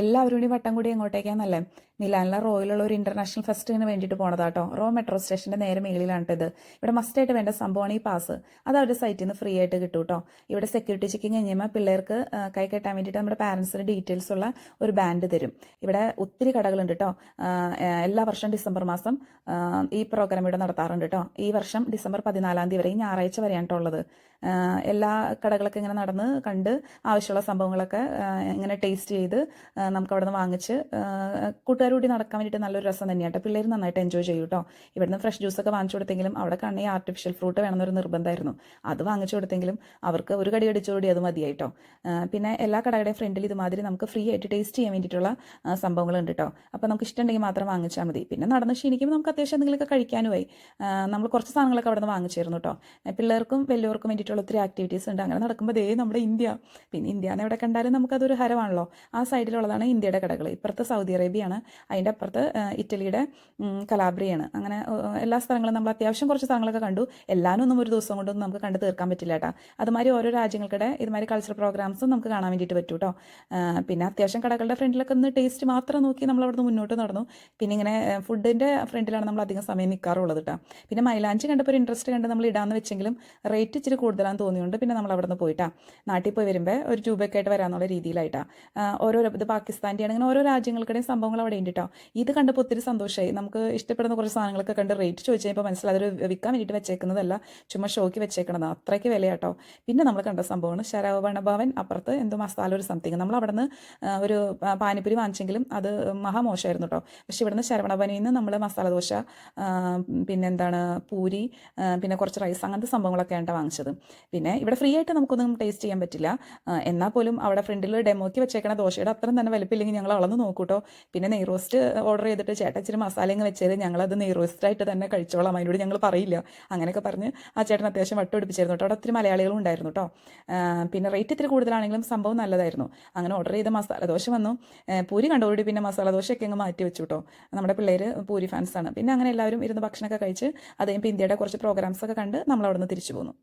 എല്ലാവരും കൂടി വട്ടം കൂടി എങ്ങോട്ടേക്കാന്നല്ലേ മിലാനിലെ റോയിലുള്ള ഒരു ഇന്റർനാഷണൽ ഫെസ്റ്റിന് വേണ്ടിയിട്ട് പോണതാട്ടോ. റോ മെട്രോ സ്റ്റേഷന്റെ നേരെ മേളിലാണ് ഇത്. ഇവിടെ മസ്റ്റായിട്ട് വേണ്ട സംഭവമാണ് ഈ പാസ് അത് അവരുടെ സൈറ്റിൽ നിന്ന് ഫ്രീ ആയിട്ട് കിട്ടും കേട്ടോ ഇവിടെ സെക്യൂരിറ്റി ചെക്കിങ് കഴിഞ്ഞാൽ പിള്ളേർക്ക് കൈ കെട്ടാൻ വേണ്ടിയിട്ട് നമ്മുടെ പാരൻസിന് ഡീറ്റെയിൽസ് ഉള്ള ഒരു ബാൻഡ് തരും. ഇവിടെ ഒത്തിരി കടകളുണ്ട് കേട്ടോ എല്ലാ വർഷം ഡിസംബർ മാസം ഈ പ്രോഗ്രാം ഇവിടെ നടത്താറുണ്ട് കേട്ടോ ഈ വർഷം ഡിസംബർ പതിനാലാം തീയതി വരെ ഈ ഞായറാഴ്ച വരെയാണ് ഉള്ളത്. എല്ലാ കടകളൊക്കെ ഇങ്ങനെ നടന്ന് കണ്ട് ആവശ്യമുള്ള സംഭവങ്ങളൊക്കെ ഇങ്ങനെ ടേസ്റ്റ് ചെയ്ത് നമുക്ക് അവിടെ നിന്ന് വാങ്ങിച്ച് കൂട്ടുകാരോടി നടക്കാൻ വേണ്ടിയിട്ട് നല്ലൊരു രസം തന്നെയാണ് പിള്ളേർ നന്നായിട്ട് എൻജോയ് ചെയ്യും കേട്ടോ. ഇവിടുന്ന് ഫ്രഷ് ജ്യൂസൊക്കെ വാങ്ങിച്ചു കൊടുത്തെങ്കിലും അവിടെ കണ്ണി ആർട്ടിഫിഷ്യൽ ഫ്രൂട്ട് വേണമെന്നൊരു നിർബന്ധമായിരുന്നു. അത് വാങ്ങിച്ചു കൊടുത്തെങ്കിലും അവർക്ക് ഒരു കടി അടിച്ചുകൂടി അത് മതിയായിട്ടോ പിന്നെ എല്ലാ കടകളുടെയും ഫ്രണ്ടിൽ ഇതുമാതിരി നമുക്ക് ഫ്രീ ആയിട്ട് ടേസ്റ്റ് ചെയ്യാൻ വേണ്ടിയിട്ടുള്ള സംഭവങ്ങളുണ്ട് കേട്ടോ. അപ്പോൾ നമുക്ക് ഇഷ്ടമുണ്ടെങ്കിൽ മാത്രം വാങ്ങിച്ചാൽ മതി. പിന്നെ നടന്ന് ക്ഷീണിക്കുമ്പോൾ നമുക്ക് അത്യാവശ്യം എന്തെങ്കിലുമൊക്കെ കഴിക്കാനുമായി നമ്മൾ കുറച്ച് സാധനങ്ങളൊക്കെ അവിടെ നിന്ന് വാങ്ങിച്ചിരുന്നു കേട്ടോ പിള്ളേർക്കും വലിയവർക്കും വേണ്ടിയിട്ടുള്ള ഒത്തിരി ആക്ടിവിറ്റീസ് ഉണ്ട്. അങ്ങനെ നടക്കുമ്പോൾ ദേ നമ്മുടെ ഇന്ത്യ. പിന്നെ ഇന്ത്യ എന്ന് എവിടെ കണ്ടാലും നമുക്കതൊരു ഹരമാണല്ലോ. ആ സൈഡിലുള്ളതാണ് ഇന്ത്യയുടെ കടകൾ ഇപ്പുറത്ത് സൗദി അറേബ്യയാണ് അതിന്റെ അപ്പുറത്ത് ഇറ്റലിയുടെ കലാബ്രിയാണ്. അങ്ങനെ എല്ലാ സ്ഥലങ്ങളും നമ്മൾ അത്യാവശ്യം കുറച്ച് സ്ഥലങ്ങളൊക്കെ കണ്ടു. എല്ലാനും ഒന്നും ഒരു ദിവസം കൊണ്ടൊന്നും നമുക്ക് കണ്ടു തീർക്കാൻ പറ്റില്ല കേട്ടോ. അതുമാതിരി ഓരോ രാജ്യങ്ങൾക്കിടെ ഇതുമാതിരി കൾച്ചറൽ പ്രോഗ്രാംസും നമുക്ക് കാണാൻ വേണ്ടിയിട്ട് പറ്റൂ കേട്ടോ പിന്നെ അത്യാവശ്യം കടകളുടെ ഫ്രണ്ടിലൊക്കെ ഒന്ന് ടേസ്റ്റ് മാത്രം നോക്കി നമ്മൾ അവിടുന്ന് മുന്നോട്ട് നടന്നു. പിന്നെ ഇങ്ങനെ ഫുഡിന്റെ ഫ്രണ്ടിലാണ് നമ്മൾ അധികം സമയം നിൽക്കാറുള്ളത് കേട്ടോ പിന്നെ മൈലാഞ്ചി കണ്ടപ്പോൾ ഒരു ഇൻട്രസ്റ്റ് കണ്ട് നമ്മൾ ഇടാന്ന് വെച്ചെങ്കിലും റേറ്റ് ഇച്ചിരി കൂടുതലാണെന്ന് തോന്നിയുകൊണ്ട് പിന്നെ നമ്മൾ അവിടെ നിന്ന് പോയിട്ടാ നാട്ടിൽ പോയി വരുമ്പോൾ ഒരു രൂപയൊക്കെ ആയിട്ട് വരാമെന്നുള്ള രീതിയിലായിട്ടാ. ഓരോരോ ഓരോ ഇത് പാകിസ്ഥാന്റെയാണ് അങ്ങനെ ഓരോ രാജ്യങ്ങൾക്കിടെയും സംഭവങ്ങൾ അവിടെ ഉണ്ട് കേട്ടോ ഇത് കണ്ടപ്പോൾ ഒത്തിരി സന്തോഷമായി നമുക്ക് ഇഷ്ടപ്പെടുന്ന കുറച്ച് സാധനങ്ങളൊക്കെ കണ്ട് റേറ്റ് ചോദിച്ചു കഴിഞ്ഞപ്പോൾ മനസ്സിലായി. അതൊരു വിൽക്കാൻ വേണ്ടിയിട്ട് വെച്ചേക്കുന്നതല്ല. ചുമ്മാ ഷോക്ക് വെച്ചേക്കണതാണ് അത്രയ്ക്ക് വിലയാട്ടോ. പിന്നെ നമ്മൾ കണ്ട സംഭവമാണ് ശരവണ ഭവൻ അപ്പുറത്ത് എന്തോ മസാല ഒരു സംതിങ്. നമ്മൾ അവിടെ ഒരു പാനിപ്പുരി വാങ്ങിച്ചെങ്കിലും അത് മഹാമോശമായിരുന്നു കേട്ടോ പക്ഷെ ഇവിടുന്ന് ശരവണഭവനിൽ നിന്ന് നമ്മൾ മസാല ദോശ പിന്നെന്താണ് പൂരി പിന്നെ കുറച്ച് റൈസ് അങ്ങനത്തെ സംഭവങ്ങളൊക്കെയാണ് ട്ടോ വാങ്ങിച്ചത്. പിന്നെ ഇവിടെ ഫ്രീ ആയിട്ട് നമുക്കൊന്നും ടേസ്റ്റ് ചെയ്യാൻ പറ്റില്ല. എന്നാൽ പോലും അവിടെ ഫ്രണ്ടിൽ ഡെമോക്ക് വെച്ചേക്കണ ദോശയുടെ അത്രയും തന്നെ വലിപ്പില്ലെങ്കിൽ ഞങ്ങൾ അളന്ന് നോക്കൂട്ടോ. പിന്നെ നെയ് റോസ്റ്റ് ഓർഡർ ചെയ്തിട്ട് ചേട്ടൻ ഇച്ചിരി മസാലയും വെച്ചത് ഞങ്ങളത് നെയ് റോസ്റ്റായിട്ട് തന്നെ കഴിച്ചോളാം. അതിനോട് ഞങ്ങൾ പറയില്ല. അങ്ങനെയൊക്കെ പറഞ്ഞ് ആ ചേട്ടൻ അത്യാവശ്യം വട്ടം പിടിപ്പിച്ചിരുന്നു കേട്ടോ. അവിടെ ഒത്തിരി മലയാളികളും ഉണ്ടായിരുന്നു കേട്ടോ. പിന്നെ റേറ്റ് ഇത്തിരി കൂടുതലാണെങ്കിലും സംഭവം നല്ലതായിരുന്നു. അങ്ങനെ ഓർഡർ ചെയ്ത മസാല ദോശ വന്നു. പൂരി കണ്ടോടി പിന്നെ മസാല ദോശയൊക്കെ അങ്ങ് മാറ്റി വെച്ചു കേട്ടോ. നമ്മുടെ പിള്ളേർ പൂരി ഫാൻസാണ് പിന്നെ അങ്ങനെ എല്ലാവരും ഇരുന്ന് ഭക്ഷണമൊക്കെ കഴിച്ച് അത് ഇന്ത്യയുടെ കുറച്ച് പ്രോഗ്രാംസ് ഒക്കെ കണ്ട് നമ്മൾ നിന്ന് തിരിച്ചു പോന്നു.